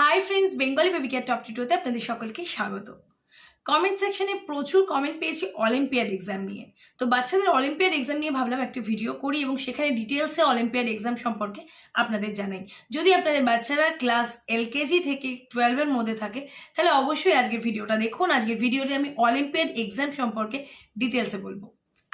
Hi friends Bengali baby care top টিটোতে আপনাদের সকলকে স্বাগত। কমেন্ট সেকশনে প্রচুর কমেন্ট পেয়েছি অলিম্পিয়াড এক্সাম নিয়ে। তো বাচ্চাদের অলিম্পিয়াড এক্সাম নিয়ে ভাবলাম একটা ভিডিও করি এবং সেখানে ডিটেলসে অলিম্পিয়াড এক্সাম সম্পর্কে আপনাদের জানাই। যদি আপনাদের বাচ্চারা ক্লাস এলকেজি থেকে টুয়েলভের মধ্যে থাকে, তাহলে অবশ্যই আজকের ভিডিওটা দেখুন। আজকের ভিডিওতে আমি অলিম্পিয়াড এক্সাম সম্পর্কে ডিটেলসে বলব।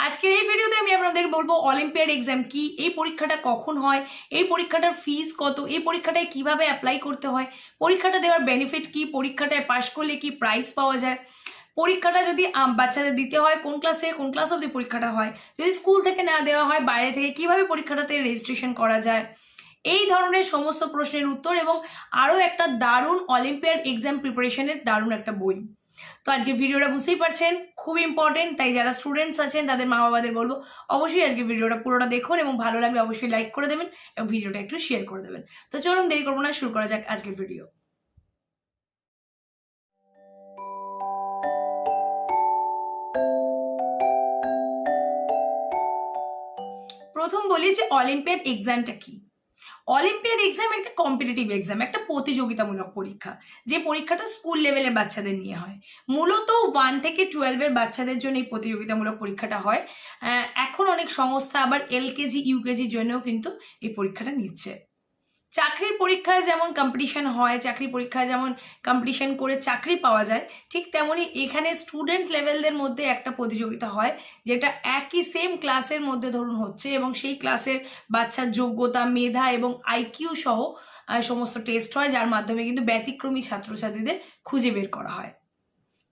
আজকের এই ভিডিওতে আমি আপনাদের বলব অলিম্পিয়াড এক্সাম কি? এই পরীক্ষাটা কখন হয়? এই পরীক্ষাটার ফিস কত? এই পরীক্ষাটায় কীভাবে অ্যাপ্লাই করতে হয়? পরীক্ষাটা দেওয়ার বেনিফিট কি? পরীক্ষাটায় পাশ করলে কি প্রাইজ পাওয়া যায়? পরীক্ষাটা যদি বাচ্চাদের দিতে হয়, কোন ক্লাসে কোন ক্লাস অবধি পরীক্ষাটা হয়? যদি স্কুল থেকে না দেওয়া হয়, বাইরে থেকে কীভাবে পরীক্ষাটাতে রেজিস্ট্রেশন করা যায়? এই ধরনের সমস্ত প্রশ্নের উত্তর এবং আরও একটা দারুণ অলিম্পিয়াড এক্সাম প্রিপারেশনের দারুণ একটা বই। তো আজকে ভিডিওটা বুঝতেই পারছেন, খুব ইম্পর্টেন্ট তাই যারা স্টুডেন্টস আছেন, তাদের মা বাবাদের বলব, অবশ্যই আজকে ভিডিওটা পুরোটা দেখুন এবং ভালো লাগলে অবশ্যই লাইক করে দেবেন এবং ভিডিওটা একটু শেয়ার করে দেবেন। তো চলুন দেরি করব না, শুরু করা যাক আজকের ভিডিও প্রথম বলি যে অলিম্পিয়াড এক্সামটা কি? অলিম্পিয়াড এক্সাম একটা কম্পিটিটিভ এক্সাম একটা প্রতিযোগিতামূলক পরীক্ষা, যে পরীক্ষাটা স্কুল লেভেলের বাচ্চাদের নিয়ে হয়। মূলত ওয়ান থেকে টুয়েলভের বাচ্চাদের জন্য এই প্রতিযোগিতামূলক পরীক্ষাটা হয়। এখন অনেক সংস্থা আবার এলকেজি ইউকেজির জন্যও কিন্তু এই পরীক্ষাটা নিচ্ছে। চাকরির পরীক্ষায় যেমন কম্পিটিশন হয় চাকরি পরীক্ষায় যেমন কম্পিটিশন করে চাকরি পাওয়া যায়, ঠিক তেমনই এখানে স্টুডেন্ট লেভেলদের মধ্যে একটা প্রতিযোগিতা হয়, যেটা একই সেম ক্লাসের মধ্যে ধরুন হচ্ছে এবং সেই ক্লাসের বাচ্চার যোগ্যতা, মেধা এবং আইকিউ সহ সমস্ত টেস্ট হয়, যার মাধ্যমে কিন্তু ব্যতিক্রমী ছাত্রছাত্রীদের খুঁজে বের করা হয়।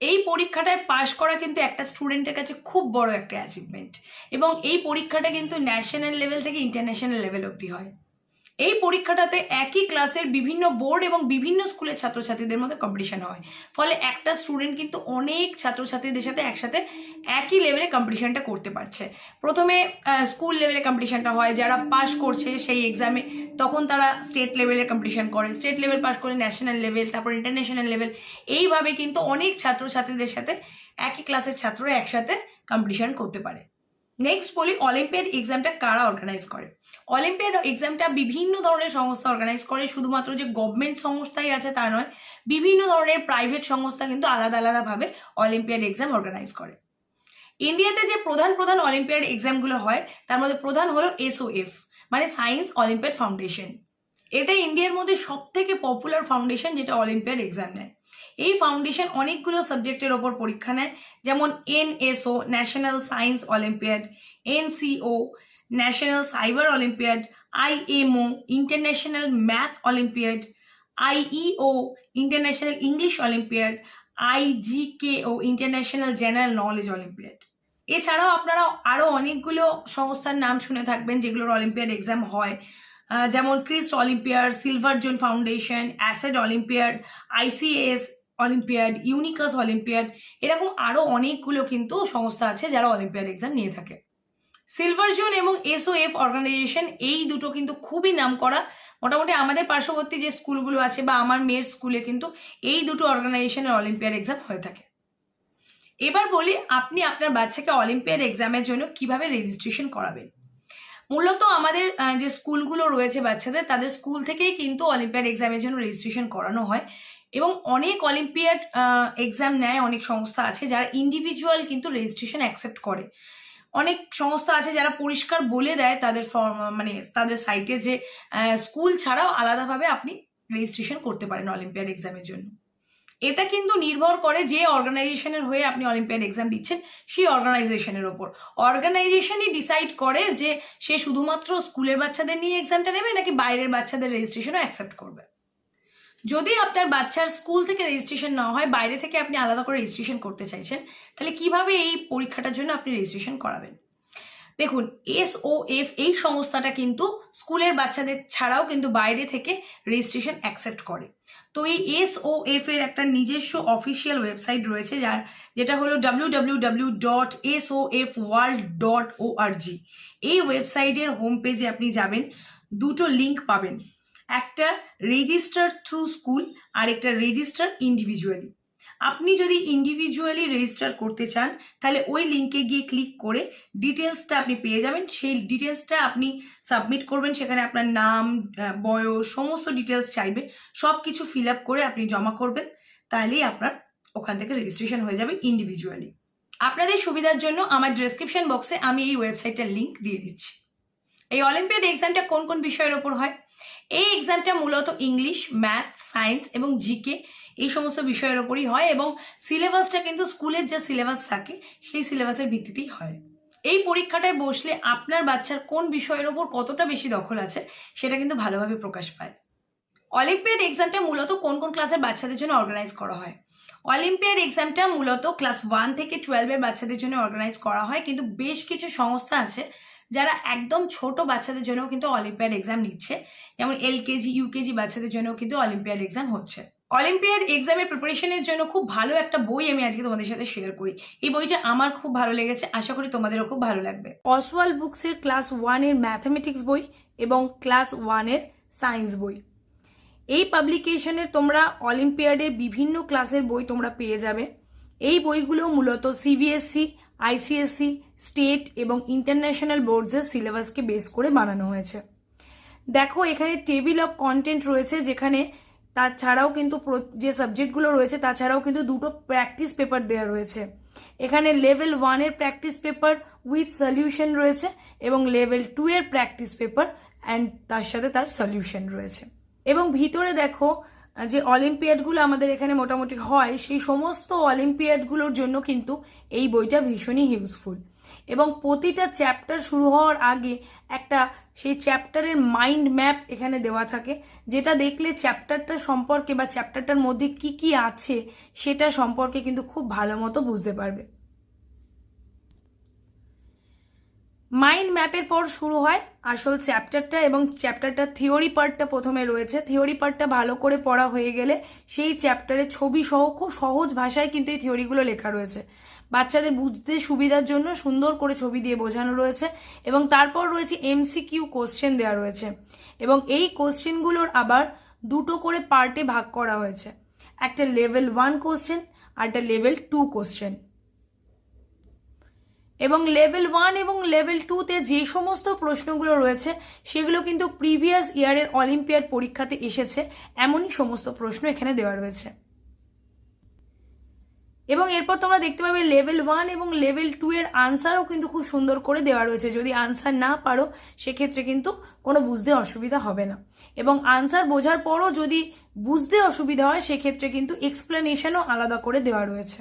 এই পরীক্ষাটায় পাশ করা কিন্তু একটা স্টুডেন্টের কাছে খুব বড় একটা অ্যাচিভমেন্ট এবং এই পরীক্ষাটা কিন্তু ন্যাশনাল লেভেল থেকে ইন্টারন্যাশনাল লেভেল অবধি হয়। এই পরীক্ষাটাতে একই ক্লাসের বিভিন্ন বোর্ড এবং বিভিন্ন স্কুলের ছাত্রছাত্রীদের মধ্যে কম্পিটিশন হয়। ফলে একটা স্টুডেন্ট কিন্তু অনেক ছাত্রছাত্রীদের সাথে একসাথে একই লেভেলে কম্পিটিশানটা করতে পারছে। প্রথমে স্কুল লেভেলে কম্পিটিশানটা হয়, যারা পাশ করছে সেই এক্সামে তখন তারা স্টেট লেভেলের কম্পিটিশান করে। স্টেট লেভেল পাশ করে ন্যাশনাল লেভেল তারপর ইন্টারন্যাশনাল লেভেল এইভাবে কিন্তু অনেক ছাত্রছাত্রীদের সাথে একই ক্লাসের ছাত্ররা একসাথে কম্পিটিশান করতে পারে। নেক্সট বলি অলিম্পিয়াড এক্সামটা কারা অর্গানাইজ করে? অলিম্পিয়াড এক্সামটা বিভিন্ন ধরনের সংস্থা অর্গানাইজ করে, শুধুমাত্র যে গভর্নমেন্ট সংস্থাই আছে তা নয়, বিভিন্ন ধরনের প্রাইভেট সংস্থা কিন্তু আলাদা আলাদাভাবে অলিম্পিয়াড এক্সাম অর্গানাইজ করে। ইন্ডিয়াতে যে প্রধান প্রধান অলিম্পিয়াড এক্সামগুলো হয়, তার মধ্যে প্রধান হলো এসওএফ মানে সায়েন্স অলিম্পিয়াড ফাউন্ডেশন এটা ইন্ডিয়ার মধ্যে সব থেকে পপুলার ফাউন্ডেশন যেটা অলিম্পিয়াড এক্সাম নেয়। এই ফাউন্ডেশন অনেকগুলো সাবজেক্টের ওপর পরীক্ষা নেয়, যেমন NSO national science olympiad NCO national cyber olympiad IMO international math olympiad IEO international English olympiad IGKO international general knowledge olympiad এছাড়াও আপনারা আরও অনেকগুলো সংস্থার নাম শুনে থাকবেন যেগুলোর অলিম্পিয়াড এক্সাম হয়। যেমন Crest olympiad, silver zone foundation, অ্যাসেড olympiad ICS olympiad, Unicus olympiad, এরকম আরও অনেকগুলো কিন্তু সংস্থা আছে যারা অলিম্পিয়াড এক্সাম নিয়ে থাকে। সিলভার জোন এবং এসওএফ অর্গানাইজেশন এই দুটো কিন্তু খুবই নাম করা মোটামুটি আমাদের পার্শ্ববর্তী যে স্কুলগুলো আছে বা আমার মেয়ের স্কুলে কিন্তু এই দুটো অর্গানাইজেশনের অলিম্পিয়াড এক্সাম হয়ে থাকে। এবার বলি, আপনি আপনার বাচ্চাকে অলিম্পিয়াড এক্সামের জন্য কীভাবে রেজিস্ট্রেশন করাবেন? মূলত আমাদের যে স্কুলগুলো রয়েছে বাচ্চাদের, তাদের স্কুল থেকেই কিন্তু অলিম্পিয়াড এক্সামের জন্য রেজিস্ট্রেশন করানো হয়। এবং অনেক অলিম্পিয়াড এক্সাম নেয়, অনেক সংস্থা আছে যারা ইন্ডিভিজুয়াল কিন্তু রেজিস্ট্রেশন অ্যাকসেপ্ট করে। অনেক সংস্থা আছে যারা পরিষ্কার বলে দেয় তাদের ফর্ম মানে তাদের সাইটে যে স্কুল ছাড়াও আলাদাভাবে আপনি রেজিস্ট্রেশন করতে পারেন অলিম্পিয়াড এক্সামের জন্য। এটা কিন্তু নির্ভর করে যে অর্গানাইজেশনের হয়ে আপনি অলিম্পিয়াড এক্সাম দিচ্ছেন, সেই অর্গানাইজেশনের ওপর। অর্গানাইজেশনই ডিসাইড করে যে সে শুধুমাত্র স্কুলের বাচ্চাদের নিয়ে এক্সামটা নেবে নাকি বাইরের বাচ্চাদের রেজিস্ট্রেশনও অ্যাকসেপ্ট করবে। যদি আপনার বাচ্চার স্কুল থেকে রেজিস্ট্রেশন না হয়, বাইরে থেকে আপনি আলাদা করে রেজিস্ট্রেশন করতে চাইছেন, তাহলে কীভাবে এই পরীক্ষাটার জন্য আপনি রেজিস্ট্রেশন করাবেন? দেখুন এস ও এফ এই সংস্থাটা কিন্তু স্কুলের বাচ্চাদের ছাড়াও কিন্তু বাইরে থেকে রেজিস্ট্রেশন অ্যাকসেপ্ট করে। তো এই এস ও এফ এর একটা নিজস্ব অফিসিয়াল ওয়েবসাইট রয়েছে যার, যেটা হলো W dot world dot O এই ওয়েবসাইটের হোম পেজে আপনি যাবেন, দুটো লিঙ্ক পাবেন। একটা রেজিস্টার থ্রু স্কুল আর একটা রেজিস্টার ইন্ডিভিজুয়ালি আপনি যদি ইন্ডিভিজুয়ালি রেজিস্টার করতে চান, তাহলে ওই লিঙ্কে গিয়ে ক্লিক করে ডিটেলসটা আপনি পেয়ে যাবেন। সেই ডিটেলসটা আপনি সাবমিট করবেন, সেখানে আপনার নাম বয়স, সমস্ত ডিটেলস চাইবে সব কিছু ফিল আপ করে আপনি জমা করবেন, তাহলেই আপনার ওখান থেকে রেজিস্ট্রেশন হয়ে যাবে ইন্ডিভিজুয়ালি আপনাদের সুবিধার জন্য আমার ডেসক্রিপশন বক্সে আমি এই ওয়েবসাইটের লিঙ্ক দিয়ে দিচ্ছি। এই অলিম্পিয়াড এক্সামটা কোন কোন বিষয়ের ওপর হয়? এই এক্সামটা মূলত ইংলিশ ম্যাথ সায়েন্স এবং জিকে এই সমস্ত বিষয়ের ওপরই হয় এবং সিলেবাসটা কিন্তু স্কুলের যে সিলেবাস থাকে, সেই সিলেবাসের ভিত্তিতেই হয়। এই পরীক্ষাটায় বসলে আপনার বাচ্চার কোন বিষয়ের ওপর কতটা বেশি দখল আছে, সেটা কিন্তু ভালোভাবে প্রকাশ পায়। অলিম্পিয়াড এক্সামটা মূলত কোন কোন ক্লাসের বাচ্চাদের জন্য অর্গানাইজ করা হয়? অলিম্পিয়াড এক্সামটা মূলত ক্লাস ওয়ান থেকে টুয়েলভের বাচ্চাদের জন্য অর্গানাইজ করা হয়, কিন্তু বেশ কিছু সংস্থা আছে যারা একদম ছোট বাচ্চাদের জন্যও কিন্তু অলিম্পিয়াড এক্সাম নিচ্ছে, যেমন এলকেজি ইউকেজি বাচ্চাদের জন্যও কিন্তু অলিম্পিয়াড এক্সাম হচ্ছে। অলিম্পিয়াড এক্সামের প্রিপারেশনের জন্য খুব ভালো একটা বই আমি আজকে তোমাদের সাথে শেয়ার করি। এই বইটা আমার খুব ভালো লেগেছে, আশা করি তোমাদেরও খুব ভালো লাগবে। অসওয়াল বুকসের ক্লাস ওয়ানের ম্যাথামেটিক্স বই এবং ক্লাস ওয়ানের সায়েন্স বই। এই পাবলিকেশনের তোমরা অলিম্পিয়াডের বিভিন্ন ক্লাসের বই তোমরা পেয়ে যাবে। এই বইগুলো মূলত সিবিএসসি আইসিএসসি, স্টেট এবং ইন্টারন্যাশনাল বোর্ডসের সিলেবাসকে বেস করে বানানো হয়েছে। দেখো, এখানে টেবিল অফ কন্টেন্ট রয়েছে, যেখানে তাছাড়াও কিন্তু যে সাবজেক্টগুলো রয়েছে তাছাড়াও কিন্তু দুটো প্র্যাকটিস পেপার দেওয়া রয়েছে। এখানে লেভেল ওয়ানের প্র্যাকটিস পেপার উইথ সলিউশন রয়েছে এবং লেভেল টু এর প্র্যাকটিস পেপার অ্যান্ড তার সাথে তার সলিউশন রয়েছে। এবং ভিতরে দেখো যে অলিম্পিয়াডগুলো আমাদের এখানে মোটামুটি হয়, সেই সমস্ত অলিম্পিয়াডগুলোর জন্য কিন্তু এই বইটা ভীষণই ইউজফুল এবং প্রতিটা চ্যাপ্টার শুরু হওয়ার আগে একটা সেই চ্যাপ্টারের মাইন্ড ম্যাপ এখানে দেওয়া থাকে, যেটা দেখলে চ্যাপ্টারটা সম্পর্কে বা চ্যাপ্টারটার মধ্যে কি কি আছে, সেটা সম্পর্কে কিন্তু খুব ভালো মতো বুঝতে পারবে। মাইন্ড ম্যাপের পর শুরু হয় আসল চ্যাপ্টারটা এবং চ্যাপ্টারটা থিওরি পার্টটা প্রথমে রয়েছে। থিওরি পার্টটা ভালো করে পড়া হয়ে গেলে সেই চ্যাপ্টারে ছবি সহ খুব সহজ ভাষায় কিন্তু এই থিওরিগুলো লেখা রয়েছে। বাচ্চাদের বুঝতে সুবিধার জন্য সুন্দর করে ছবি দিয়ে বোঝানো রয়েছে এবং তারপর রয়েছে এমসিকিউ কোশ্চেন দেওয়া রয়েছে এবং এই কোশ্চেনগুলোর আবার দুটো করে পার্টে ভাগ করা হয়েছে। একটা লেভেল ওয়ান কোশ্চেন আর একটা লেভেল টু কোশ্চেন। এবং লেভেল ওয়ান এবং লেভেল টুতে যে সমস্ত প্রশ্নগুলো রয়েছে, সেগুলো কিন্তু প্রিভিয়াস ইয়ারের অলিম্পিয়াড পরীক্ষাতে এসেছে। এমনই সমস্ত প্রশ্ন এখানে দেওয়া রয়েছে। এবং এরপর তোমরা দেখতে পাবে লেভেল ওয়ান এবং লেভেল টু এর আনসারও কিন্তু খুব সুন্দর করে দেওয়া রয়েছে। যদি আনসার না পারো, সেক্ষেত্রে কিন্তু কোনো বুঝতে অসুবিধা হবে না। এবং আনসার বোঝার পরও যদি বুঝতে অসুবিধা হয়, সেক্ষেত্রে কিন্তু এক্সপ্লেনেশনও আলাদা করে দেওয়া রয়েছে।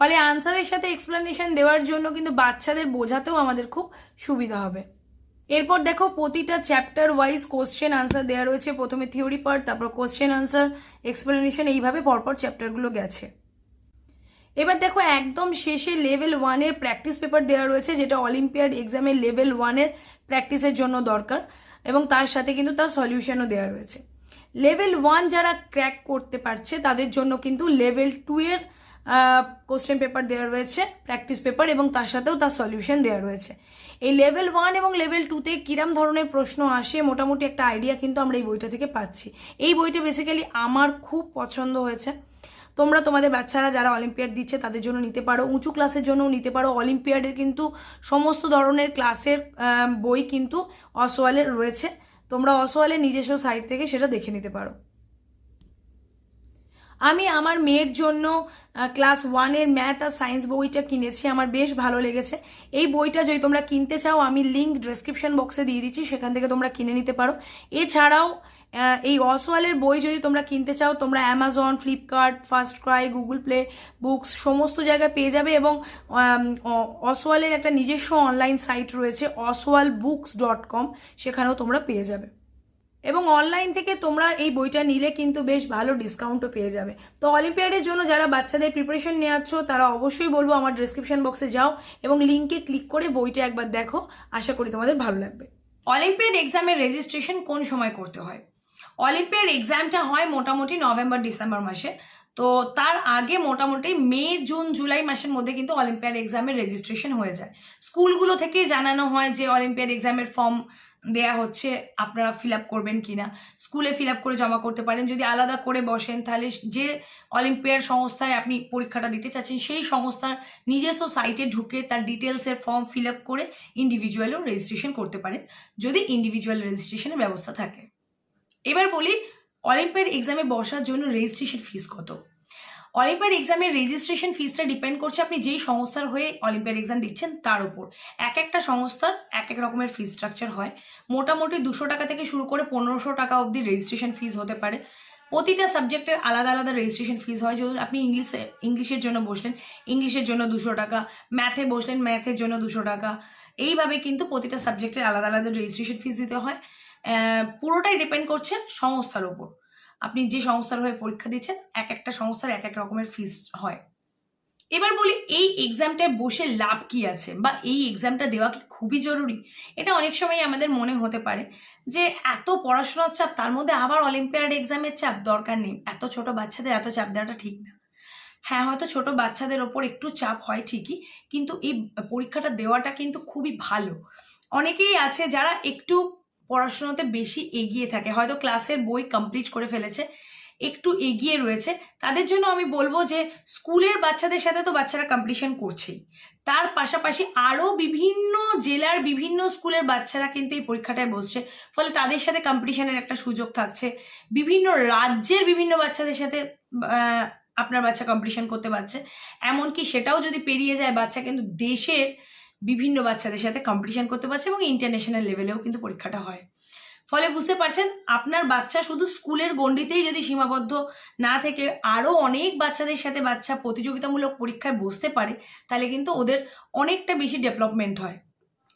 ফলে আনসারের সাথে এক্সপ্লেনেশন দেওয়ার জন্য কিন্তু বাচ্চাদের বোঝাতেও আমাদের খুব সুবিধা হবে। এরপর দেখো প্রতিটা চ্যাপ্টার ওয়াইজ কোশ্চেন আনসার দেওয়া রয়েছে। প্রথমে থিওরি পার্ট তারপর কোশ্চেন আনসার এক্সপ্লেনেশন এইভাবে পরপর চ্যাপ্টারগুলো গেছে। এবার দেখো একদম শেষে লেভেল ওয়ানের প্র্যাকটিস পেপার দেওয়া রয়েছে, যেটা অলিম্পিয়াড এক্সামের লেভেল ওয়ানের প্র্যাকটিসের জন্য দরকার এবং তার সাথে কিন্তু তার সলিউশনও দেওয়া রয়েছে। লেভেল ওয়ান যারা ক্র্যাক করতে পারছে, তাদের জন্য কিন্তু লেভেল টু এর কোশ্চেন পেপার দেওয়া রয়েছে প্র্যাকটিস পেপার এবং তার সাথেও তার সলিউশন দেওয়া রয়েছে। এই লেভেল ওয়ান এবং লেভেল টুতে কিরাম ধরনের প্রশ্ন আসে মোটামুটি একটা আইডিয়া কিন্তু আমরা এই বইটা থেকে পাচ্ছি। এই বইটা বেসিক্যালি আমার খুব পছন্দ হয়েছে। তোমরা তোমাদের বাচ্চারা যারা অলিম্পিয়াড দিচ্ছে তাদের জন্য নিতে পারো, উঁচু ক্লাসের জন্যও নিতে পারো। অলিম্পিয়াডের কিন্তু সমস্ত ধরনের ক্লাসের বই কিন্তু অসওয়ালের রয়েছে। তোমরা অসওয়ালের নিজস্ব সাইট থেকে সেটা দেখে নিতে পারো। আমি আমার মেয়ের জন্য ক্লাস ওয়ানের ম্যাথ আর সায়েন্স বইটা কিনেছি, আমার বেশ ভালো লেগেছে। এই বইটা যদি তোমরা কিনতে চাও, আমি লিঙ্ক ডেসক্রিপশন বক্সে দিয়ে দিচ্ছি, সেখান থেকে তোমরা কিনে নিতে পারো। এছাড়াও এই অসওয়ালের বই যদি তোমরা কিনতে চাও, তোমরা Amazon Flipkart FirstCry Google Play Books সমস্ত জায়গায় পেয়ে যাবে এবং অসওয়ালের একটা নিজস্ব অনলাইন সাইট রয়েছে অসওয়াল বুকস ডট কম সেখানেও তোমরা পেয়ে যাবে। এবং অনলাইন থেকে তোমরা এই বইটা নিলে কিন্তু বেশ ভালো ডিসকাউন্টও পেয়ে যাবে। তো অলিম্পিয়াডের জন্য যারা বাচ্চাদের প্রিপারেশন নেওয়াচ্ছ, তারা অবশ্যই বলব আমার ডিসক্রিপশন বক্সে যাও এবং লিঙ্কে ক্লিক করে বইটা একবার দেখো। আশা করি তোমাদের ভালো লাগবে। অলিম্পিয়াড এক্সামের রেজিস্ট্রেশন কোন সময় করতে হয়? অলিম্পিয়াড এক্সামটা হয় মোটামুটি নভেম্বর ডিসেম্বর মাসে। তো তার আগে মোটামুটি মে, জুন, জুলাই মাসের মধ্যে কিন্তু অলিম্পিয়াড এক্সামের রেজিস্ট্রেশন হয়ে যায়। স্কুলগুলো থেকেই জানানো হয় যে অলিম্পিয়াড এক্সামের ফর্ম দেয়া হচ্ছে, আপনারা ফিল আপ করবেন কিনা। স্কুলে ফিল আপ করে জমা করতে পারেন, যদি আলাদা করে বসেন, তাহলে যে অলিম্পিয়াড সংস্থায় আপনি পরীক্ষাটা দিতে চাচ্ছেন, সেই সংস্থার নিজস্ব সাইটে ঢুকে তার ডিটেলসের ফর্ম ফিল আপ করে ইন্ডিভিজুয়ালও রেজিস্ট্রেশন করতে পারেন, যদি ইন্ডিভিজুয়াল রেজিস্ট্রেশনের ব্যবস্থা থাকে। এবার বলি অলিম্পিয়াড এক্সামে বসার জন্য রেজিস্ট্রেশন ফিস কত? অলিম্পিয়াড এক্সামের রেজিস্ট্রেশন ফিসটা ডিপেন্ড করছে আপনি যেই সংস্থার হয়ে অলিম্পিয়াড এক্সাম দিচ্ছেন তার উপর। এক একটা সংস্থার এক এক রকমের ফিস স্ট্রাকচার হয়। মোটামুটি দুশো টাকা থেকে শুরু করে পনেরোশো টাকা অবধি রেজিস্ট্রেশন ফিস হতে পারে। প্রতিটা সাবজেক্টের আলাদা আলাদা রেজিস্ট্রেশন ফিস হয়। যদি আপনি ইংলিশে ইংলিশের জন্য বসলেন ইংলিশের জন্য দুশো টাকা ম্যাথে বসলেন ম্যাথের জন্য দুশো টাকা। এইভাবে কিন্তু প্রতিটা সাবজেক্টের আলাদা আলাদা রেজিস্ট্রেশন ফিস দিতে হয়। পুরোটাই ডিপেন্ড করছে সংস্থার ওপর আপনি যে সংস্থার হয়ে পরীক্ষা দিচ্ছেন, এক একটা সংস্থার এক এক রকমের ফিস হয়। এবার বলি, এই এক্সামটায় বসে লাভ কি আছে? বা এই এক্সামটা দেওয়া কি খুবই জরুরি? এটা অনেক সময় আমাদের মনে হতে পারে যে, এত পড়াশোনার চাপ, তার মধ্যে আবার অলিম্পিয়াড এক্সামের চাপ দরকার নেই। এত ছোট বাচ্চাদের এত চাপ দেওয়াটা ঠিক না। হ্যাঁ হয়তো ছোট বাচ্চাদের ওপর একটু চাপ হয় ঠিকই, কিন্তু এই পরীক্ষাটা দেওয়াটা কিন্তু খুবই ভালো। অনেকেই আছে যারা একটু পড়াশোনাতে বেশি এগিয়ে থাকে। হয়তো ক্লাসের বই কমপ্লিট করে ফেলেছে, একটু এগিয়ে রয়েছে। তাদের জন্য আমি বলব যে, স্কুলের বাচ্চাদের সাথে তো বাচ্চারা কম্পিটিশন করছেই। তার পাশাপাশি আরও বিভিন্ন জেলার বিভিন্ন স্কুলের বাচ্চারা কিন্তু এই পরীক্ষাটায় বসছে। ফলে তাদের সাথে কম্পিটিশনের একটা সুযোগ থাকছে। বিভিন্ন রাজ্যের বিভিন্ন বাচ্চাদের সাথে আপনার বাচ্চা কম্পিটিশন করতে পারছে। এমনকি সেটাও যদি পেরিয়ে যায়, বাচ্চা কিন্তু দেশের বিভিন্ন বাচ্চাদের সাথে কম্পিটিশন করতে পারছে এবং ইন্টারন্যাশনাল লেভেলেও কিন্তু পরীক্ষাটা হয়। ফলে বুঝতে পারছেন, আপনার বাচ্চা শুধু স্কুলের গণ্ডিতেই যদি সীমাবদ্ধ না থেকে আরও অনেক বাচ্চাদের সাথে বাচ্চা প্রতিযোগিতামূলক পরীক্ষায় বসতে পারে, তাহলে কিন্তু ওদের অনেকটা বেশি ডেভেলপমেন্ট হয়।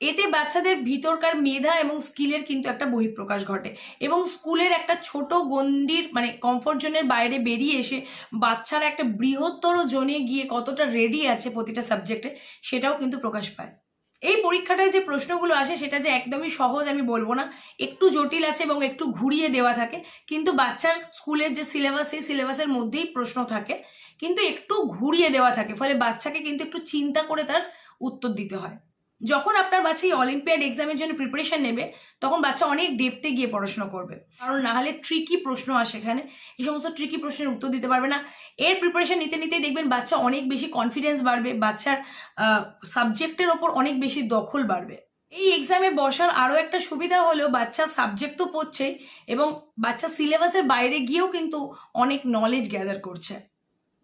এতে বাচ্চাদের ভিতরকার মেধা এবং স্কিলের কিন্তু একটা বহিঃপ্রকাশ ঘটে এবং স্কুলের একটা ছোট গণ্ডির মানে কমফোর্ট জোনের বাইরে বেরিয়ে এসে বাচ্চারা একটা বৃহত্তর জোনে গিয়ে কতটা রেডি আছে প্রতিটা সাবজেক্টে সেটাও কিন্তু প্রকাশ পায়। এই পরীক্ষাটায় যে প্রশ্নগুলো আসে সেটা যে একদমই সহজ আমি বলব না, একটু জটিল আছে এবং একটু ঘুরিয়ে দেওয়া থাকে, কিন্তু বাচ্চার স্কুলের যে সিলেবাস সেই সিলেবাসের মধ্যেই প্রশ্ন থাকে, কিন্তু একটু ঘুরিয়ে দেওয়া থাকে, ফলে বাচ্চাকে কিন্তু একটু চিন্তা করে তার উত্তর দিতে হয়। যখন আপনার বাচ্চা এই অলিম্পিয়াড এক্সামের জন্য প্রিপারেশন নেবে, তখন বাচ্চা অনেক ডেপতে গিয়ে পড়াশোনা করবে। কারণ না হলে ট্রিকি প্রশ্ন আসে এখানে। এই সমস্ত ট্রিকি প্রশ্নের উত্তর দিতে পারবে না। এর প্রিপারেশন নিতে নিতেই দেখবেন বাচ্চা অনেক বেশি কনফিডেন্স বাড়বে, বাচ্চার সাবজেক্টের ওপর অনেক বেশি দখল বাড়বে। এই এক্সামে বসার আরও একটা সুবিধা হলো, বাচ্চা সাবজেক্ট তো পড়ছেই এবং বাচ্চা সিলেবাসের বাইরে গিয়েও কিন্তু অনেক নলেজ গ্যাদার করছে।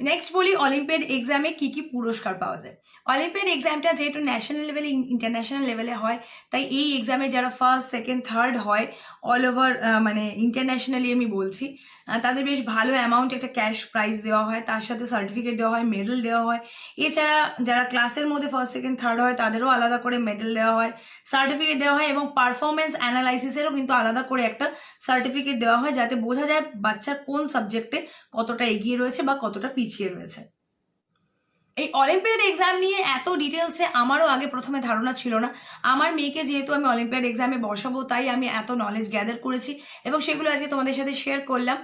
নেক্সট বলি অলিম্পিয়াড এক্সামে কি কি পুরস্কার পাওয়া যায়? অলিম্পিয়াড এক্সামটা যেহেতু ন্যাশনাল লেভেলে ইন্টারন্যাশনাল লেভেলে হয়, তাই এই এক্সামে যারা ফার্স্ট সেকেন্ড থার্ড হয় অল ওভার মানে ইন্টারন্যাশনালি আমি বলছি তাদের বেশ ভালো অ্যামাউন্ট একটা ক্যাশ প্রাইজ দেওয়া হয়, তার সাথে সার্টিফিকেট দেওয়া হয় মেডেল দেওয়া হয়। এছাড়া যারা ক্লাসের মধ্যে ফার্স্ট সেকেন্ড থার্ড হয়, তাদেরও আলাদা করে মেডেল দেওয়া হয় সার্টিফিকেট দেওয়া হয় এবং পারফরমেন্স অ্যানালাইসিসেরও কিন্তু আলাদা করে একটা সার্টিফিকেট দেওয়া হয়, যাতে বোঝা যায় বাচ্চার কোন সাবজেক্টে কতটা এগিয়ে রয়েছে বা কতটা পিছিয়ে রয়েছে। এই অলিম্পিয়াড এক্সাম নিয়ে এত ডিটেলসে আমারও আগে প্রথমে ধারণা ছিল না। আমার মেয়েকে যেহেতু আমি অলিম্পিয়াড এক্সামে বসাবো, তাই আমি এত নলেজ গ্যাদার করেছি এবং সেগুলো আজকে তোমাদের সাথে শেয়ার করলাম।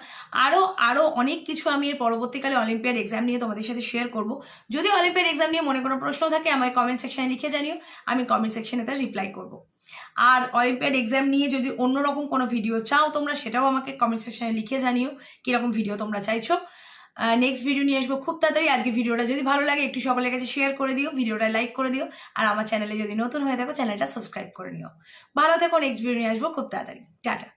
আরও আরও অনেক কিছু আমি এর পরবর্তীকালে অলিম্পিয়াড এক্সাম নিয়ে তোমাদের সাথে শেয়ার করব। যদি অলিম্পিয়াড এক্সাম নিয়ে মনে কোনো প্রশ্ন থাকে, আমায় কমেন্ট সেকশানে লিখে জানিও, আমি কমেন্ট সেকশনে তার রিপ্লাই করব। আর অলিম্পিয়াড এক্সাম নিয়ে যদি অন্যরকম কোনো ভিডিও চাও তোমরা, সেটাও আমাকে কমেন্ট সেকশানে লিখে জানিও, কীরকম ভিডিও তোমরা চাইছো। নেক্সট ভিডিও নিয়ে আসব। খুব তাড়াতাড়ি আজকে ভিডিওটা যদি ভালো লাগে, একটু সকলের কাছে শেয়ার করে দিও ভিডিওটা লাইক করে দিও। আর আমার চ্যানেলে যদি নতুন হয়ে থাকো চ্যানেলটা সাবস্ক্রাইব করে নিও। ভালো থেকো নেক্সট ভিডিও নিয়ে আসব। খুব তাড়াতাড়ি। টাটা।